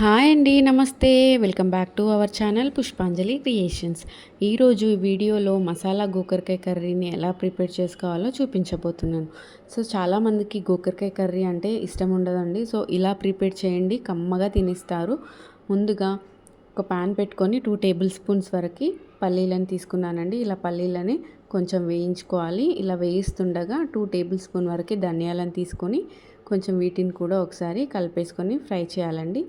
Hi అండి నమస్తే. Welcome back to our channel Pushpanjali creations. ఈరోజు ఈ వీడియోలో మసాలా గోకరకాయ కర్రీని ఎలా ప్రిపేర్ చేసుకోవాలో చూపించబోతున్నాను. సో చాలామందికి గోకరకాయ కర్రీ అంటే ఇష్టం ఉండదండి. సో ఇలా ప్రిపేర్ చేయండి కమ్మగా తినేస్తారు. ముందుగా ఒక ప్యాన్ పెట్టుకొని టూ టేబుల్ స్పూన్స్ వరకు పల్లీలను తీసుకున్నానండి. ఇలా పల్లీలని కొంచెం వేయించుకోవాలి. ఇలా వేయిస్తుండగా టూ టేబుల్ స్పూన్ వరకు ధనియాలను తీసుకొని కొంచెం వీటిని కూడా ఒకసారి కలిపేసుకొని ఫ్రై చేయాలండి.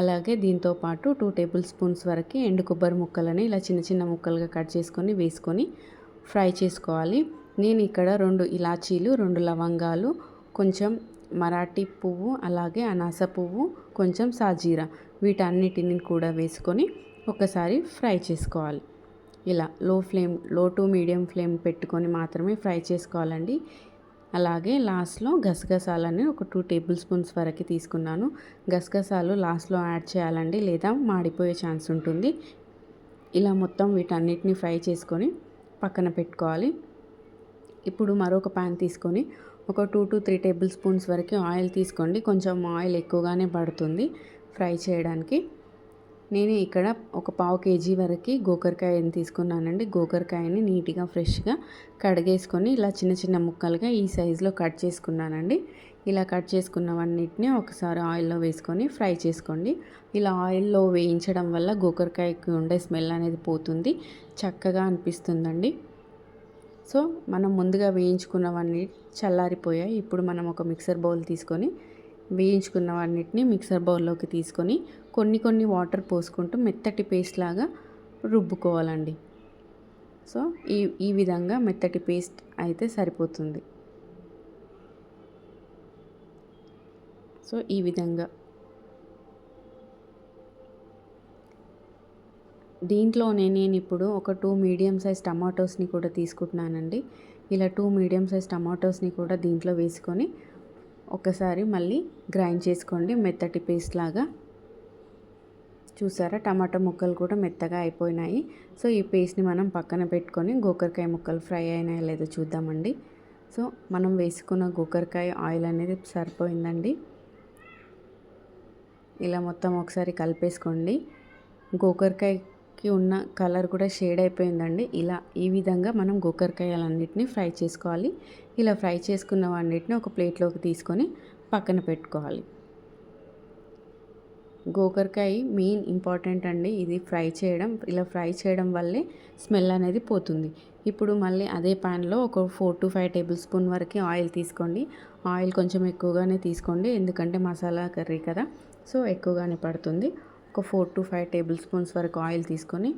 అలాగే దీంతో పాటు టూ టేబుల్ స్పూన్స్ వరకు ఎండు కొబ్బరి ముక్కలని ఇలా చిన్న చిన్న ముక్కలుగా కట్ చేసుకొని వేసుకొని ఫ్రై చేసుకోవాలి. నేను ఇక్కడ రెండు ఇలాచీలు రెండు లవంగాలు కొంచెం మరాఠీ పువ్వు అలాగే అనాస పువ్వు కొంచెం సాజీరా వీటన్నిటిని కూడా వేసుకొని ఒకసారి ఫ్రై చేసుకోవాలి. ఇలా లో ఫ్లేమ్లో టు మీడియం ఫ్లేమ్ పెట్టుకొని మాత్రమే ఫ్రై చేసుకోవాలండి. అలాగే లాస్ట్లో గసగసాలని ఒక టూ టేబుల్ స్పూన్స్ వరకు తీసుకున్నాను. గసగసాలు లాస్ట్లో యాడ్ చేయాలండి లేదా మాడిపోయే ఛాన్స్ ఉంటుంది. ఇలా మొత్తం వీటన్నిటిని ఫ్రై చేసుకొని పక్కన పెట్టుకోవాలి. ఇప్పుడు మరొక ప్యాన్ తీసుకొని ఒక two to three table spoons వరకు ఆయిల్ తీసుకోండి. కొంచెం ఆయిల్ ఎక్కువగానే పడుతుంది ఫ్రై చేయడానికి. నేను ఇక్కడ ఒక పావు కేజీ వరకు గోకరకాయని తీసుకున్నానండి. గోకరకాయని నీట్గా ఫ్రెష్గా కడిగేసుకొని ఇలా చిన్న చిన్న ముక్కలుగా ఈ సైజులో కట్ చేసుకున్నానండి. ఇలా కట్ చేసుకున్నవన్నిటిని ఒకసారి ఆయిల్లో వేసుకొని ఫ్రై చేసుకోండి. ఇలా ఆయిల్లో వేయించడం వల్ల గోకరకాయకి ఉండే స్మెల్ అనేది పోతుంది చక్కగా అనిపిస్తుందండి. సో మనం ముందుగా వేయించుకున్నవన్నీ చల్లారిపోయాయి. ఇప్పుడు మనం ఒక మిక్సర్ బౌల్ తీసుకొని వేయించుకున్నవన్నిటిని మిక్సర్ బౌల్లోకి తీసుకొని కొన్ని కొన్ని వాటర్ పోసుకుంటూ మెత్తటి పేస్ట్ లాగా రుబ్బుకోవాలండి. సో ఈ ఈ విధంగా మెత్తటి పేస్ట్ అయితే సరిపోతుంది. సో ఈ విధంగా. దీంట్లోనే నేను ఇప్పుడు ఒక టూ మీడియం సైజ్ టమాటోస్ని కూడా తీసుకుంటున్నానండి. ఇలా టూ మీడియం సైజ్ టమాటోస్ని కూడా దీంట్లో వేసుకొని ఒకసారి మళ్ళీ గ్రైండ్ చేసుకోండి మెత్తటి పేస్ట్ లాగా. చూసారా? టమాటా ముక్కలు కూడా మెత్తగా అయిపోయినాయి. సో ఈ పేస్ట్ని మనం పక్కన పెట్టుకొని గోకరకాయ ముక్కలు ఫ్రై అయినాయో లేదో చూద్దామండి. సో మనం వేసుకున్న గోకరకాయ ఆయిల్ అనేది సరిపోయిందండి. ఇలా మొత్తం ఒకసారి కలిపేసుకోండి. గోకరకాయకి ఉన్న కలర్ కూడా షేడ్ అయిపోయిందండి. ఇలా ఈ విధంగా మనం గోకరకాయలన్నింటినీ ఫ్రై చేసుకోవాలి. ఇలా ఫ్రై చేసుకున్న వాటిని ఒక ప్లేట్లోకి తీసుకొని పక్కన పెట్టుకోవాలి. గోకరకాయ మెయిన్ ఇంపార్టెంట్ అండి. ఇది ఫ్రై చేయడం ఇలా ఫ్రై చేయడం వల్లే స్మెల్ అనేది పోతుంది. ఇప్పుడు మళ్ళీ అదే ప్యాన్లో ఒక four to five table spoon వరకు ఆయిల్ తీసుకోండి. ఆయిల్ కొంచెం ఎక్కువగానే తీసుకోండి. ఎందుకంటే మసాలా కర్రీ కదా సో ఎక్కువగానే పడుతుంది. ఒక four to five table spoons వరకు ఆయిల్ తీసుకొని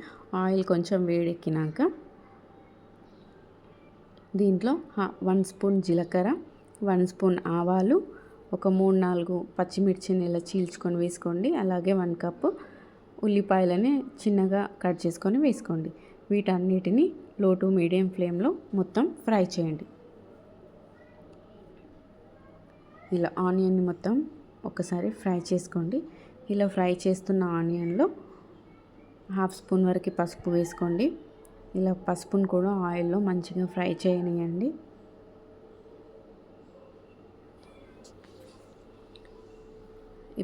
ఆయిల్ కొంచెం వేడెక్కినాక దీంట్లో వన్ స్పూన్ జీలకర్ర వన్ స్పూన్ ఆవాలు ఒక మూడు నాలుగు పచ్చిమిర్చిని ఇలా చీల్చుకొని వేసుకోండి. అలాగే వన్ కప్పు ఉల్లిపాయలని చిన్నగా కట్ చేసుకొని వేసుకోండి. వీటన్నిటిని లో టు మీడియం ఫ్లేమ్లో మొత్తం ఫ్రై చేయండి. ఇలా ఆనియన్ని మొత్తం ఒకసారి ఫ్రై చేసుకోండి. ఇలా ఫ్రై చేస్తున్న ఆనియన్లో హాఫ్ స్పూన్ వరకు పసుపు వేసుకోండి. ఇలా పసుపును కూడా ఆయిల్లో మంచిగా ఫ్రై చేయనియండి.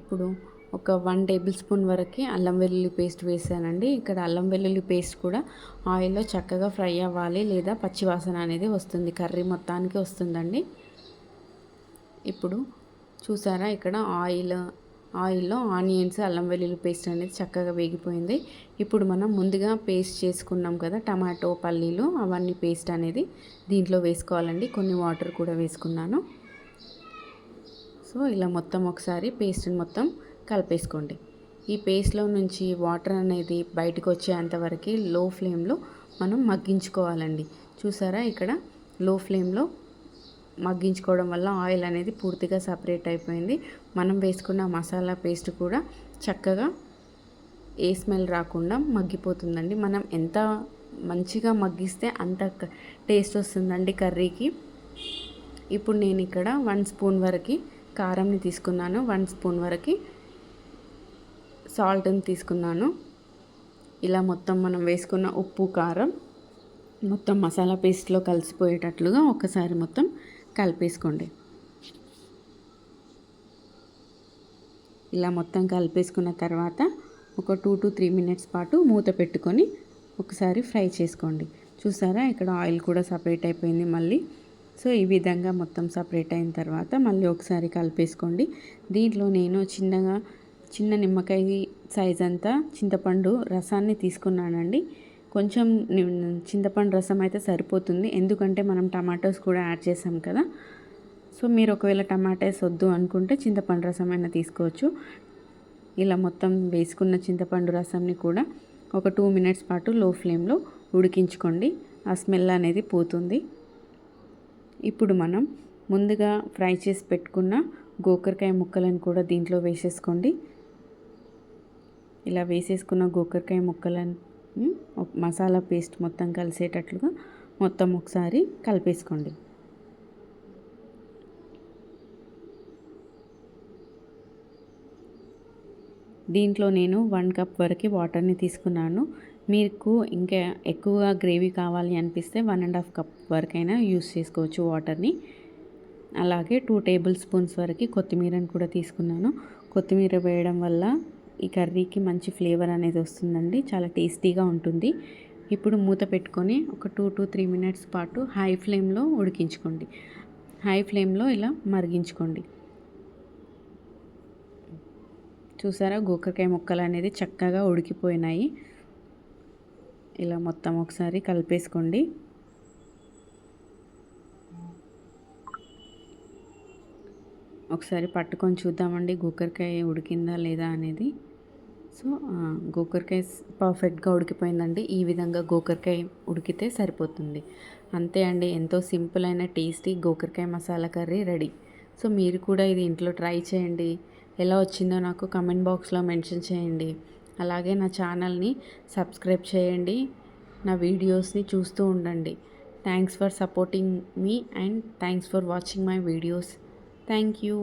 ఇప్పుడు ఒక వన్ టేబుల్ స్పూన్ వరకు అల్లం వెల్లుల్లి పేస్ట్ వేసానండి. ఇక్కడ అల్లం వెల్లుల్లి పేస్ట్ కూడా ఆయిల్లో చక్కగా ఫ్రై అవ్వాలి లేదా పచ్చివాసన అనేది వస్తుంది. కర్రీ మొత్తానికి వస్తుందండి. ఇప్పుడు చూసారా ఇక్కడ ఆయిల్ ఆయిల్లో ఆనియన్స్ అల్లం వెల్లుల్లి పేస్ట్ అనేది చక్కగా వేగిపోయింది. ఇప్పుడు మనం ముందుగా పేస్ట్ చేసుకున్నాం కదా టమాటో పల్లీలు అవన్నీ పేస్ట్ అనేది దీంట్లో వేసుకోవాలండి. కొన్ని వాటర్ కూడా వేసుకున్నాను. సో ఇలా మొత్తం ఒకసారి పేస్ట్ని మొత్తం కలిపేసుకోండి. ఈ పేస్ట్లో నుంచి వాటర్ అనేది బయటకు వచ్చేంతవరకు లో ఫ్లేమ్లో మనం మగ్గించుకోవాలండి. చూసారా ఇక్కడ లో ఫ్లేమ్లో మగ్గించుకోవడం వల్ల ఆయిల్ అనేది పూర్తిగా సపరేట్ అయిపోయింది. మనం వేసుకున్న మసాలా పేస్ట్ కూడా చక్కగా ఏ స్మెల్ రాకుండా మగ్గిపోతుందండి. మనం ఎంత మంచిగా మగ్గిస్తే అంత టేస్ట్ వస్తుందండి కర్రీకి. ఇప్పుడు నేను ఇక్కడ వన్ స్పూన్ వరకు కారంని తీసుకున్నాను వన్ స్పూన్ వరకు. సాల్ట్ని తీసుకున్నాను. ఇలా మొత్తం మనం వేసుకున్న ఉప్పు కారం మొత్తం మసాలా పేస్ట్లో కలిసిపోయేటట్లుగా ఒకసారి మొత్తం కలిపేసుకోండి. ఇలా మొత్తం కలిపేసుకున్న తర్వాత ఒక టూ టు త్రీ మినిట్స్ పాటు మూత పెట్టుకొని ఒకసారి ఫ్రై చేసుకోండి. చూసారా? ఇక్కడ ఆయిల్ కూడా సపరేట్ అయిపోయింది మళ్ళీ. సో ఈ విధంగా మొత్తం సపరేట్ అయిన తర్వాత మళ్ళీ ఒకసారి కలిపేసుకోండి. దీంట్లో నేను చిన్నగా చిన్న నిమ్మకాయ సైజ్ అంతా చింతపండు రసాన్ని తీసుకున్నానండి. కొంచెం చింతపండు రసం అయితే సరిపోతుంది. ఎందుకంటే మనం టమాటోస్ కూడా యాడ్ చేసాం కదా. సో మీరు ఒకవేళ టమాటాస్ వద్దు అనుకుంటే చింతపండు రసం అయినా తీసుకోవచ్చు. ఇలా మొత్తం వేసుకున్న చింతపండు రసంని కూడా ఒక టూ మినిట్స్ పాటు లో ఫ్లేమ్లో ఉడికించుకోండి. ఆ స్మెల్ అనేది పోతుంది. ఇప్పుడు మనం ముందుగా ఫ్రై చేసి పెట్టుకున్న గోకరకాయ ముక్కలను కూడా దీంట్లో వేసేసుకోండి. ఇలా వేసేసుకున్న గోకరకాయ ముక్కలను మసాలా పేస్ట్ మొత్తం కలిసేటట్లుగా మొత్తం ఒకసారి కలిపేసుకోండి. దీంట్లో నేను వన్ కప్ వరకు వాటర్ని తీసుకున్నాను. మీకు ఇంకా ఎక్కువగా గ్రేవీ కావాలి అనిపిస్తే వన్ అండ్ హాఫ్ కప్ వరకైనా యూస్ చేసుకోవచ్చు వాటర్ని. అలాగే టూ టేబుల్ స్పూన్స్ వరకు కొత్తిమీరని కూడా తీసుకున్నాను. కొత్తిమీర వేయడం వల్ల ఈ కర్రీకి మంచి ఫ్లేవర్ అనేది వస్తుందండి. చాలా టేస్టీగా ఉంటుంది. ఇప్పుడు మూత పెట్టుకొని ఒక టూ టు త్రీ మినిట్స్ పాటు హై ఫ్లేమ్లో ఉడికించుకోండి. హై ఫ్లేమ్లో ఇలా మరిగించుకోండి. చూసారా గోకరకాయ ముక్కలు అనేది చక్కగా ఉడికిపోయినాయి. ఇలా మొత్తం ఒకసారి కలిపేసుకోండి. ఒకసారి పట్టుకొని చూద్దామండి గోకరకాయ ఉడికిందా లేదా అనేది. సో గోకరకాయ పర్ఫెక్ట్గా ఉడికిపోయిందండి. ఈ విధంగా గోకరకాయ ఉడికితే సరిపోతుంది. అంతే అండి ఎంతో సింపుల్ అయిన టేస్టీ గోకరకాయ మసాలా కర్రీ రెడీ. సో మీరు కూడా ఇది ఇంట్లో ట్రై చేయండి. ఎలా వచ్చిందో నాకు కమెంట్ బాక్స్లో మెన్షన్ చేయండి. అలాగే నా ఛానల్ని సబ్స్క్రైబ్ చేయండి నా వీడియోస్ని చూస్తూ ఉండండి. Thanks for supporting me and thanks for watching my videos. Thank you.